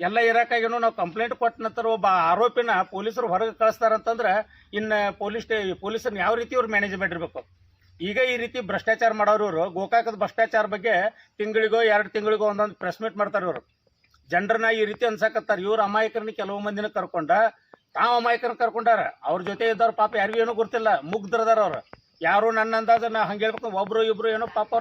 ಎಲ್ಲ ಇರಕಾಗೇನು ನಾವು ಕಂಪ್ಲೇಂಟ್ ಕೊಟ್ಟ ನಂತರ ಒಬ್ಬ ಆರೋಪಿನ ಪೊಲೀಸರು ಹೊರಗೆ ಕಳಿಸ್ತಾರಂತಂದ್ರೆ ಇನ್ನು ಪೊಲೀಸ್ ಸ್ಟೇ ಪೊಲೀಸರನ್ನ ಯಾವ ರೀತಿ ಅವ್ರು ಮ್ಯಾನೇಜ್ಮೆಂಟ್ ಇರಬೇಕು? ಈಗ ಈ ರೀತಿ ಭ್ರಷ್ಟಾಚಾರ ಮಾಡೋರು ಇವರು, ಗೋಕಾಕದ ಭ್ರಷ್ಟಾಚಾರ ಬಗ್ಗೆ ತಿಂಗಳಿಗೋ ಎರಡು ತಿಂಗಳಿಗೋ ಒಂದೊಂದು ಪ್ರೆಸ್ ಮೀಟ್ ಮಾಡ್ತಾರೆ ಇವರು. ಜನರನ್ನ ಈ ರೀತಿ ಅನ್ಸಕತ್ತಾರೆ, ಇವ್ರ ಅಮಾಯಕರನ್ನ ಕೆಲವು ಮಂದಿನ ಕರ್ಕೊಂಡ, ತಾವು ಅಮಾಯಕರನ್ನ ಕರ್ಕೊಂಡಾರ, ಅವ್ರ ಜೊತೆ ಇದ್ದವ್ರ ಪಾಪ ಯಾರಿಗೂ ಏನೂ ಗೊತ್ತಿಲ್ಲ ಮುಗ್ದ್ರದಾರ ಅವ್ರು. ಯಾರು ನನ್ನ ನಾನು ನಾ ಹಂಗೆ ಹೇಳ್ಬೇಕು, ಒಬ್ರು ಇಬ್ರು ಏನೋ ಪಾಪ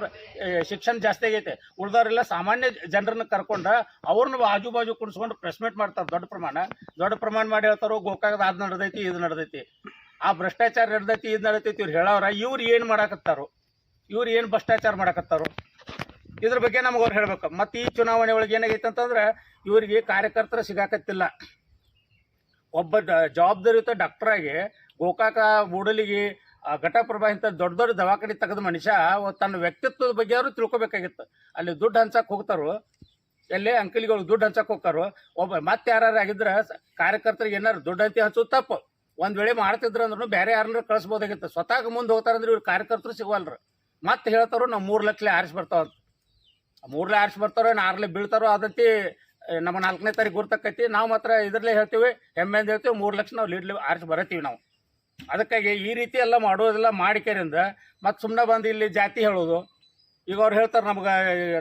ಶಿಕ್ಷಣ ಜಾಸ್ತಿ ಆಗೈತೆ. ಉಳ್ದವ್ರೆಲ್ಲ ಸಾಮಾನ್ಯ ಜನರನ್ನ ಕರ್ಕೊಂಡ ಅವ್ರನ್ನ ಆಜು ಬಾಜು ಕುಣಿಸ್ಕೊಂಡು ಪ್ರೆಸ್ ಮೀಟ್ ಮಾಡ್ತಾರೆ, ದೊಡ್ಡ ಪ್ರಮಾಣ. ದೊಡ್ಡ ಪ್ರಮಾಣ ಮಾಡಿ ಹೇಳ್ತಾರೋ, ಗೋಕಾಕದ ಅದು ನಡೆದೈತಿ, ಇದು ನಡೆದೈತಿ. ಆ ಭ್ರಷ್ಟಾಚಾರ ನಡೆದೈತಿ, ಇದು ನಡೆದೈತಿ ಇವ್ರು ಹೇಳವ್ರ ಇವ್ರು ಏನು ಮಾಡಾಕತ್ತಾರು, ಇವ್ರು ಏನು ಭ್ರಷ್ಟಾಚಾರ ಮಾಡಾಕತ್ತಾರು, ಇದ್ರ ಬಗ್ಗೆ ನಮ್ಗೆ ಅವ್ರು ಹೇಳ್ಬೇಕು. ಮತ್ತು ಈ ಚುನಾವಣೆ ಒಳಗೆ ಏನಾಗೈತೆ ಅಂತಂದ್ರೆ, ಇವರಿಗೆ ಕಾರ್ಯಕರ್ತರು ಸಿಗಾಕತ್ತಿಲ್ಲ. ಒಬ್ಬ ಜವಾಬ್ದಾರಿಯುತ ಡಾಕ್ಟರಾಗಿ ಗೋಕಾಕ, ಮೂಡಲಿಗೆ ಆ ಘಟಪ್ರಭಾ ಇಂಥ ದೊಡ್ಡ ದೊಡ್ಡ ದವಾಖಾನೆ ತೆಗೆದ ಮನುಷ್ಯ ತನ್ನ ವ್ಯಕ್ತಿತ್ವದ ಬಗ್ಗೆ ಅವರು ತಿಳ್ಕೊಬೇಕಾಗಿತ್ತು. ಅಲ್ಲಿ ದುಡ್ಡು ಹಂಚಕ್ಕೆ ಹೋಗ್ತಾರೋ. ಎಲ್ಲೇ ಅಂಕಲಿಗಳು ದುಡ್ಡು ಹಂಚಕ್ಕೆ ಹೋಗ್ತಾರೋ. ಒಬ್ಬ ಮತ್ತೆ ಯಾರು ಆಗಿದ್ರೆ ಕಾರ್ಯಕರ್ತರಿಗೆ ಏನಾರು ದುಡ್ಡು ಅಂತ ಹಂಚೋದು ತಪ್ಪು. ಒಂದ್ ವೇಳೆ ಮಾಡ್ತಿದ್ರು ಅಂದ್ರೂ ಬೇರೆ ಯಾರನ್ನ ಕಳಿಸ್ಬೋದಾಗಿತ್ತು. ಸ್ವತಃ ಮುಂದೆ ಹೋಗ್ತಾರಂದ್ರೆ ಇವ್ರು ಕಾರ್ಯಕರ್ತರು ಸಿಗುವಲ್ರು. ಮತ್ತೆ ಹೇಳ್ತಾರೋ ನಾವು ಮೂರು ಲಕ್ಷಲೆ ಆರಿಸಿ ಬರ್ತಾವಂತ ಮೂರ್ಲೆ ಆರಿಸಿ ಬರ್ತಾರೋ ಏನು ಆರ್ಲೆ ಬೀಳ್ತಾರೋ ಅದಂತಿ ನಮ್ಮ ನಾಲ್ಕನೇ ತಾರೀಕು ಗುರ್ತಕ್ಕೈತಿ. ನಾವು ಮಾತ್ರ ಇದ್ರಲ್ಲೇ ಹೇಳ್ತೀವಿ ಹೆಮ್ಮೆಯಿಂದ ಹೇಳ್ತೀವಿ, ಮೂರು ಲಕ್ಷ ನಾವು ಲೀಡ್ಲಿ ಆರಿಸಿ ಬರತ್ತೀವಿ ನಾವು. ಅದಕ್ಕಾಗಿ ಈ ರೀತಿ ಎಲ್ಲ ಮಾಡೋದೆಲ್ಲ ಮಾಡಿಕೆರಿಂದ ಮತ್ತೆ ಸುಮ್ಮನೆ ಬಂದು ಇಲ್ಲಿ ಜಾತಿ ಹೇಳೋದು. ಈಗ ಅವ್ರು ಹೇಳ್ತಾರೆ ನಮ್ಗೆ,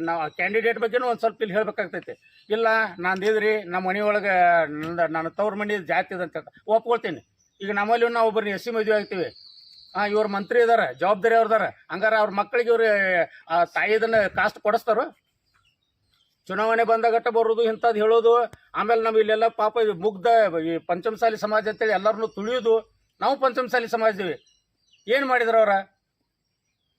ನಾವು ಕ್ಯಾಂಡಿಡೇಟ್ ಬಗ್ಗೆನೂ ಒಂದು ಸ್ವಲ್ಪ ಇಲ್ಲಿ ಹೇಳ್ಬೇಕಾಗ್ತೈತಿ. ಇಲ್ಲ ನಂದಿದ್ರಿ ನಮ್ಮ ಮನೆಯೊಳಗೆ ನಂದು ನನ್ನ ತವ್ರ ಮನೆ ಜಾತಿ ಇದೆ ಅಂತ ಒಪ್ಕೊಳ್ತೀನಿ. ಈಗ ನಮ್ಮಲ್ಲಿ ನಾವು ಒಬ್ಬರನ್ನ ಎಸ್ ಸಿ ಮದುವೆ ಆಗ್ತೀವಿ. ಹಾಂ, ಇವ್ರ ಮಂತ್ರಿ ಇದ್ದಾರೆ ಜವಾಬ್ದಾರಿ ಅವ್ರದಾರ. ಹಂಗಾರೆ ಅವ್ರ ಮಕ್ಕಳಿಗೆ ಇವ್ರು, ಆ ತಾಯಿದನ್ನ ಕಾಸ್ಟ್ ಕೊಡಿಸ್ತಾರೋ. ಚುನಾವಣೆ ಬಂದಾಗಟ್ಟ ಬರೋದು ಇಂಥದ್ದು ಹೇಳೋದು. ಆಮೇಲೆ ನಾವು ಇಲ್ಲೆಲ್ಲ ಪಾಪ ಮುಗ್ಧ ಈ ಪಂಚಮಸಾಲಿ ಸಮಾಜ ಅಂತೇಳಿ ಎಲ್ಲರನ್ನೂ ತುಳಿಯೋದು. ನಾವು ಪಂಚಮಸಾಲಿ ಸಮಾಜದೀವಿ. ಏನು ಮಾಡಿದ್ರು ಅವ್ರ?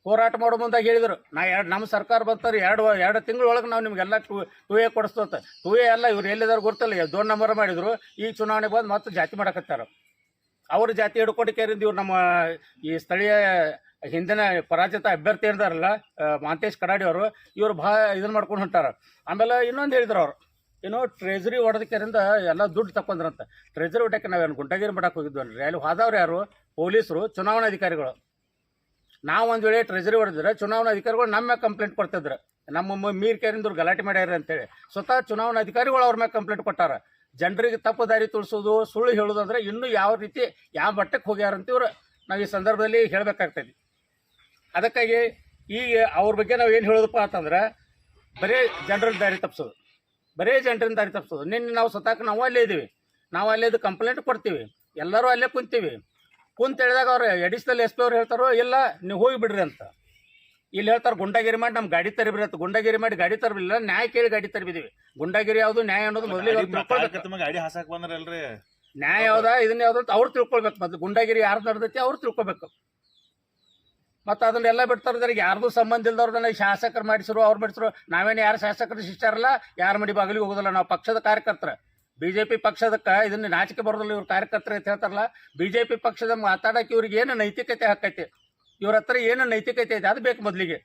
ಹೋರಾಟ ಮಾಡೋ ಮುಂದಾಗ ಹೇಳಿದ್ರು. ನಾ ಎರಡು ನಮ್ಮ ಸರ್ಕಾರ ಬರ್ತಾರೆ ಎರಡು ಎರಡು ತಿಂಗಳೊಳಗೆ ನಾವು ನಿಮಗೆಲ್ಲ ಟೂ ಟೂ ಎ ಕೊಡಿಸ್ತಂತ ಟೂ ಎ ಎಲ್ಲ ಇವ್ರು ಎಲ್ಲಿದ್ದಾರೆ ಗೊತ್ತಲ್ಲ. ದೊಡ್ಡ ನಂಬರ್ ಮಾಡಿದ್ರು. ಈ ಚುನಾವಣೆ ಬಂದು ಮತ್ತೆ ಜಾತಿ ಮಾಡಕತ್ತಾರ. ಅವ್ರ ಜಾತಿ ಹಿಡ್ಕೊಡಿಕೆರಿಂದ ಇವ್ರು ನಮ್ಮ, ಈ ಸ್ಥಳೀಯ ಹಿಂದಿನ ಪರಾಜಿತ ಅಭ್ಯರ್ಥಿ ಇರ್ದಾರಲ್ಲ ಮಾಂತೇಶ್ ಕಡಾಡಿ ಅವರು, ಇವ್ರು ಭಾಳ ಇದನ್ನ ಮಾಡ್ಕೊಂಡು ಹೊಂಟಾರ. ಆಮೇಲೆ ಇನ್ನೊಂದು ಹೇಳಿದ್ರು ಅವ್ರು. ಏನೋ ಟ್ರೆಜರಿ ಹೊಡೆದಕ್ಕೆರಿಂದ ಎಲ್ಲ ದುಡ್ಡು ತಕೊಂಡ್ರಂತ ಟ್ರೆಜರಿ ಹೊಟ್ಟಕ್ಕೆ ನಾವೇನು ಗುಂಟಗಿರಿ ಮಾಡಕ್ಕೆ ಹೋಗಿದ್ವಿ ಅಲ್ಲಿ ಹೋದವ್ರು ಯಾರು? ಪೊಲೀಸರು ಚುನಾವಣಾಧಿಕಾರಿಗಳು ನಾವು ಒಂದು ವೇಳೆ ಟ್ರೆಜರಿ ಹೊಡೆದ್ರೆ ಚುನಾವಣಾಧಿಕಾರಿಗಳು ನಮ್ಮ ಮ್ಯಾಗ ಕಂಪ್ಲೇಂಟ್ ಕೊಡ್ತಿದ್ರು. ನಮ್ಮ ಮೀರ್ ಕೇರಿಂದ್ರು ಗಲಾಟೆ ಮಾಡ್ಯಾರ ಅಂತೇಳಿ. ಸ್ವತಃ ಚುನಾವಣಾ ಅಧಿಕಾರಿಗಳು ಅವ್ರ ಮ್ಯಾಗ ಕಂಪ್ಲೇಂಟ್ ಕೊಟ್ಟಾರ. ಜನರಿಗೆ ತಪ್ಪು ದಾರಿ ತುಳಿಸೋದು ಸುಳ್ಳು ಹೇಳೋದು ಇನ್ನೂ ಯಾವ ರೀತಿ, ಯಾವ ಮಟ್ಟಕ್ಕೆ ಹೋಗ್ಯಾರ ಅಂತ ಇವ್ರು ನಾವು ಈ ಸಂದರ್ಭದಲ್ಲಿ ಹೇಳಬೇಕಾಗ್ತದೆ. ಅದಕ್ಕಾಗಿ ಈಗ ಅವ್ರ ಬಗ್ಗೆ ನಾವು ಏನು ಹೇಳೋದಪ್ಪ ಅಂತಂದ್ರೆ, ಬರೀ ಜನರ ದಾರಿ ತಪ್ಪಿಸೋದು ಬರೀ ಜಂಟ್ರಿನ ದಾರಿ ತಪ್ಪಿಸೋದು. ನಿನ್ನೆ ನಾವು ಸತಾಕ ನಾವು ಅಲ್ಲೇ ಇದ್ದೀವಿ. ನಾವು ಅಲ್ಲೇ ಇದು ಕಂಪ್ಲೇಂಟ್ ಕೊಡ್ತೀವಿ. ಎಲ್ಲರೂ ಅಲ್ಲೇ ಕುಂತೀವಿ. ಕುಂತ ಹೇಳಿದಾಗ ಅವ್ರು ಎಡಿಷನಲ್ ಎಸ್ ಪಿ ಅವ್ರು ಹೇಳ್ತಾರೋ ಇಲ್ಲ ನೀವು ಹೋಗಿ ಬಿಡ್ರಿ ಅಂತ. ಇಲ್ಲಿ ಹೇಳ್ತಾರೆ ಗುಂಡಾಗಿರಿ ಮಾಡಿ ನಮ್ಮ ಗಾಡಿ ತರಬಿರಿ ಅಂತ. ಗುಂಡಾಗಿರಿ ಮಾಡಿ ಗಾಡಿ ತರಬಿಲ್ಲ ನ್ಯಾಯ ಕೇಳಿ ಗಾಡಿ ತರಬಿದೀವಿ. ಗುಂಡಾಗಿರಿ ಯಾವುದು ನ್ಯಾಯ ಅನ್ನೋದು ಮೊದಲಿಗೆ ಗಾಡಿ ಹಾಸಕ್ ಬಂದ್ರಲ್ರಿ? ನ್ಯಾಯ ಯಾವ್ದಾ ಇದನ್ನ ಯಾವ್ದು ಅವ್ರು ತಿಳ್ಕೊಳ್ಬೇಕು. ಮೊದ್ಲು ಗುಂಡಾಗಿರಿ ಯಾರು ನಡೆದೈತಿ ಅವ್ರು ತಿಳ್ಕೊಬೇಕು ಮತ್ತು ಅದನ್ನೆಲ್ಲ ಬಿಡ್ತಾರೆ ಯಾರ್ದು ಸಂಬಂಧ ಇಲ್ದವ್ರನ್ನ ಶಾಸಕರು ಮಾಡಿಸಿರು, ಅವ್ರು ಮಾಡಿಸಿರು, ನಾವೇನು ಯಾರು ಶಾಸಕರು ಶಿಷ್ಟಾರಲ್ಲ ಯಾರ ಮಡಿ ಬಾಗಿಲಿಗೆ ಹೋಗೋದಿಲ್ಲ, ನಾವು ಪಕ್ಷದ ಕಾರ್ಯಕರ್ತರ. ಬಿ ಜೆ ಪಿ ಪಕ್ಷದಕ್ಕೆ ಇದನ್ನ ನಾಚಿಕೆ ಬರೋದಿಲ್ಲ, ಇವ್ರ ಕಾರ್ಯಕರ್ತರು ಅಂತ ಹೇಳ್ತಾರಲ್ಲ ಬಿ ಜೆ ಪಿ ಪಕ್ಷದ ಮಾತಾಡಕ್ಕೆ ಇವ್ರಿಗೆ ಏನು ನೈತಿಕತೆ ಹಾಕೈತಿ ಇವ್ರ ಹತ್ರ ಏನು ನೈತಿಕತೆ ಐತೆ? ಅದು ಬೇಕು ಮೊದಲಿಗೆ.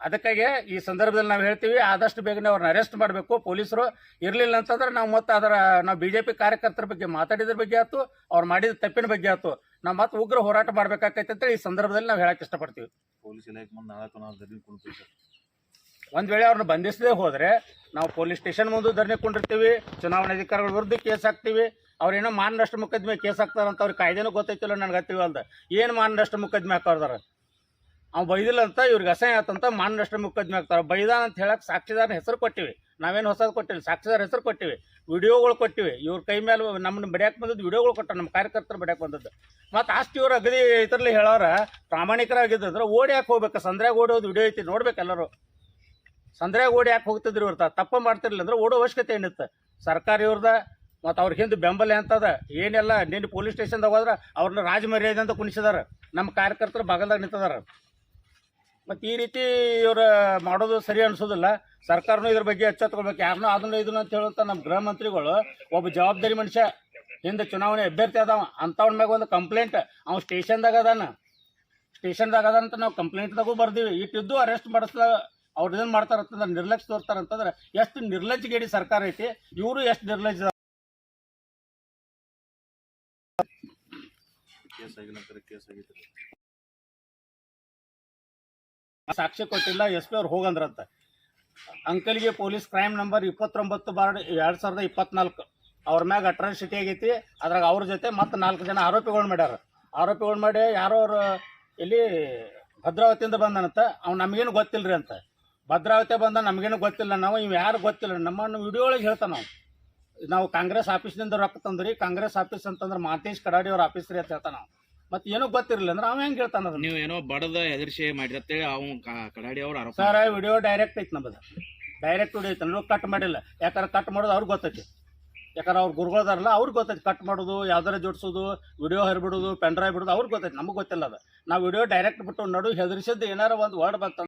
ಅದಕ್ಕಾಗಿ ಈ ಸಂದರ್ಭದಲ್ಲಿ ನಾವು ಹೇಳ್ತೀವಿ ಆದಷ್ಟು ಬೇಗನೆ ಅವ್ರನ್ನ ಅರೆಸ್ಟ್ ಮಾಡಬೇಕು. ಪೊಲೀಸರು ಇರಲಿಲ್ಲ ಅಂತಂದ್ರೆ ನಾವು ಮತ್ತೆ ಅದರ ನಾವು ಬಿ ಜೆ ಪಿ ಕಾರ್ಯಕರ್ತರ ಬಗ್ಗೆ ಮಾತಾಡಿದ್ರ ಬಗ್ಗೆ ಆಯ್ತು ಅವ್ರು ಮಾಡಿದ ತಪ್ಪಿನ ಬಗ್ಗೆ ಆಯ್ತು ನಾವು ಮತ್ತೆ ಉಗ್ರ ಹೋರಾಟ ಮಾಡ್ಬೇಕಾಗೈತೆ ಅಂತ ಈ ಸಂದರ್ಭದಲ್ಲಿ ನಾವು ಹೇಳಕ್ ಇಷ್ಟಪಡ್ತೀವಿ. ಪೊಲೀಸ್ ಇಲಾಖೆ ಮುಂದೆ ಒಂದ್ ವೇಳೆ ಅವ್ರನ್ನ ಬಂಧಿಸದೇ ಹೋದ್ರೆ ನಾವು ಪೊಲೀಸ್ ಸ್ಟೇಷನ್ ಮುಂದೆ ಧರಣಿ ಕೊಂಡಿರ್ತೀವಿ ಚುನಾವಣಾ ಅಧಿಕಾರಿಗಳ ವಿರುದ್ಧ ಕೇಸ್ ಹಾಕ್ತೀವಿ ಅವ್ರೇನೋ ಮಾನನಷ್ಟ ಮುಖದ್ಮೆ ಕೇಸ್ ಹಾಕ್ತಾರಂತ ಅವ್ರಿಗೆ ಕಾಯ್ದೆನೂ ಗೊತ್ತೈತಿಲ್ಲ ನನಗೆ ಹತ್ತಿವಲ್ದ ಏನು ಮಾನನಷ್ಟ ಮೊಕದ್ದಮೆ ಹಾಕೋರ್ದಾರ ಅವ್ನು ಬೈದಿಲ್ಲ ಅಂತ ಇವ್ರಿಗೆ ಅಸಹ್ಯ ಆತಂತ ಮಾನನಷ್ಟ ಮುಖದ್ಮೆ ಆಗ್ತಾರೆ. ಬೈದಾನ ಅಂತ ಹೇಳಕ್ಕೆ ಸಾಕ್ಷಿದಾರನ ಹೆಸರು ಕೊಟ್ಟಿವಿ. ನಾವೇನು ಹೊಸದು ಕೊಟ್ಟಿಲ್ಲ. ಸಾಕ್ಷಿದಾರ ಹೆಸರು ಕೊಟ್ಟಿವಿ. ವಿಡಿಯೋಗಳು ಕೊಟ್ಟಿವಿ. ಇವ್ರ ಕೈ ಮೇಲೆ ನಮ್ಮನ್ನ ಬಡಿಯಕ್ಕೆ ಬಂದದ್ದು ವಿಡಿಯೋಗಳು ಕೊಟ್ಟ ನಮ್ಮ ಕಾರ್ಯಕರ್ತರು ಬಡಿಯಕ್ಕೆ ಬಂದದ್ದು. ಮತ್ತು ಅಷ್ಟು ಇವ್ರು ಅಗದಿ ಇದ್ರಲ್ಲಿ ಹೇಳೋರ ಪ್ರಾಮಾಣಿಕರಾಗಿದ್ದಂದ್ರೆ ಓಡಿ ಯಾಕೆ ಹೋಗ್ಬೇಕು? ಸಂದ್ರಾಗ ಓಡೋದು ವಿಡಿಯೋ ಐತಿ ನೋಡ್ಬೇಕು ಎಲ್ಲರೂ. ಸಂದ್ರಾಗ ಓಡಿ ಯಾಕೆ ಹೋಗ್ತಿದ್ರು ಇವ್ರ ತಪ್ಪ ಮಾಡ್ತಿರ್ಲಿಲ್ಲ ಅಂದ್ರೆ ಓಡೋ ಅವಶ್ಯಕತೆ ಏನಿತ್ತು? ಸರ್ಕಾರ ಇವ್ರದ, ಮತ್ತು ಅವ್ರ ಹಿಂದೆ ಬೆಂಬಲ ಎಂತದ? ಏನೆಲ್ಲ ನಿನ್ನೆ ಪೊಲೀಸ್ ಸ್ಟೇಷನ್ದಾಗ ಹೋದ್ರೆ ಅವ್ರನ್ನ ರಾಜಮರ್ಯಾದೆ ಅಂತ ಕುಣಿಸಿದಾರ. ನಮ್ಮ ಕಾರ್ಯಕರ್ತರು ಬಗಲ್ದಾಗ ನಿಂತದಾರ. ಮತ್ತು ಈ ರೀತಿ ಇವರ ಮಾಡೋದು ಸರಿ ಅನ್ಸೋದಿಲ್ಲ. ಸರ್ಕಾರನೂ ಇದ್ರ ಬಗ್ಗೆ ಎಚ್ಚೆತ್ಕೊಳ್ಬೇಕು ಯಾರನ್ನೂ ಅದನ್ನು ಇದನ್ನು ಅಂತ ಹೇಳುವಂಥ ನಮ್ಮ ಗೃಹ ಮಂತ್ರಿಗಳು ಒಬ್ಬ ಜವಾಬ್ದಾರಿ ಮನುಷ್ಯ, ಹಿಂದೆ ಚುನಾವಣೆ ಅಭ್ಯರ್ಥಿ ಅದಾವ. ಅಂಥವ್ನ ಮ್ಯಾಗ ಒಂದು ಕಂಪ್ಲೇಂಟ್ ಅವ್ನು ಸ್ಟೇಷನ್ದಾಗ ಅದಾನ. ಸ್ಟೇಷನ್ದಾಗ ಅದ ಅಂತ ನಾವು ಕಂಪ್ಲೇಂಟ್ದಾಗೂ ಬರ್ದೀವಿ. ಇಟ್ಟಿದ್ದು ಅರೆಸ್ಟ್ ಮಾಡಿಸ್ಲ, ಅವ್ರು ಇದನ್ನ ಮಾಡ್ತಾರಂತಂದ್ರೆ ನಿರ್ಲಕ್ಷ್ಯ ತೋರ್ತಾರಂತಂದ್ರೆ ಎಷ್ಟು ನಿರ್ಲಜ್ಜಗೇಡಿ ಸರ್ಕಾರ ಐತಿ. ಇವರು ಎಷ್ಟು ನಿರ್ಲಜ್ಜ ಕೇಸ್ ಆಗಿಲ್ಲ ಕೇಸ್ ಆಗೈತೆ ಸಾಕ್ಷ್ಯ ಕೊಟ್ಟಿಲ್ಲ, ಎಸ್ ಪಿ ಅವ್ರು ಹೋಗಂದ್ರಂತ. ಅಂಕಲ್ಗೆ ಪೊಲೀಸ್ ಕ್ರೈಮ್ ನಂಬರ್ ಇಪ್ಪತ್ತೊಂಬತ್ತು ಬಾರ್ ಎರಡು ಸಾವಿರದ ಇಪ್ಪತ್ನಾಲ್ಕು. ಅವ್ರ ಮ್ಯಾಗ ಅಟ್ರಾಸಿಟಿ ಆಗೈತಿ, ಅದ್ರಾಗ ಅವ್ರ ಜೊತೆ ಮತ್ತೆ ನಾಲ್ಕು ಜನ ಆರೋಪಿಗಳು ಮಾಡ್ಯಾರ. ಆರೋಪಿಗಳು ಮಾಡಿ ಯಾರೋ ಅವರು ಇಲ್ಲಿ ಭದ್ರಾವತಿಯಿಂದ ಬಂದನಂತ, ಅವ್ನು ನಮಗೇನು ಗೊತ್ತಿಲ್ರಿ ಅಂತ. ಭದ್ರಾವತಿ ಬಂದ ನಮಗೇನು ಗೊತ್ತಿಲ್ಲ, ನಾವು ಇವ್ ಯಾರು ಗೊತ್ತಿಲ್ಲ, ನಮ್ಮನ್ನು ವಿಡಿಯೋ ಒಳಗೆ ಹೇಳ್ತಾನ ನಾವು ನಾವು ಕಾಂಗ್ರೆಸ್ ಆಫೀಸ್ನಿಂದ ರೊಕ್ಕ ತಂದ್ರಿ, ಕಾಂಗ್ರೆಸ್ ಆಫೀಸ್ ಅಂತಂದ್ರೆ ಮಾತೇಶ್ ಕಡಾಡಿ ಅವ್ರ ಆಫೀಸ್ ರೀ ಅಂತ ಹೇಳ್ತಾನ ನಾವು ಮತ್ತೆ ಏನೋ ಗೊತ್ತಿರಲಿಲ್ಲ ಅಂದ್ರೆ ಅವ ಹೆಂಗೆ ಹೇಳ್ತಾನ ಅದನ್ನ? ನೀವು ಏನೋ ಬಡದ ಎದುರಿಸಿ ಮಾಡಿರತ್ತೇಳಿ ಅವ್ ಕ- ಕಡಾಡಿ ಅವ್ರ ಆರೋಪ ಸರ್ ವಿಡಿಯೋ ಡೈರೆಕ್ಟ್ ಐತಿ ನಮ್ದು. ಡೈರೆಕ್ಟ್ ವಿಡಿಯೋ ಐತೆ. ಕಟ್ ಮಾಡಿಲ್ಲ. ಯಾಕಂದ್ರೆ ಕಟ್ ಮಾಡೋದು ಅವ್ರಿಗೆ ಗೊತ್ತೈತಿ. ಯಾಕಂದ್ರೆ ಅವ್ರು ಗುರುಗಳದಾರಲ್ಲ ಅವ್ರಿಗೆ ಗೊತ್ತೈತಿ ಕಟ್ ಮಾಡೋದು ಯಾವ್ದಾರ ಜೋಡಿಸೋದು ವಿಡಿಯೋ ಹರಿಬಿಡೋದು ಪೆನ್ ಡ್ರೈವ್ ಬಿಡೋದು ಅವ್ರಿಗೆ ಗೊತ್ತೈತಿ. ನಮಗೆ ಗೊತ್ತಿಲ್ಲ ಅದು. ನಾವು ವಿಡಿಯೋ ಡೈರೆಕ್ಟ್ ಬಿಟ್ಟು ನಡು ಹೆದರಿಸಿದ್ದು ಏನಾರ ಒಂದು ವರ್ಡ್ ಬಂತ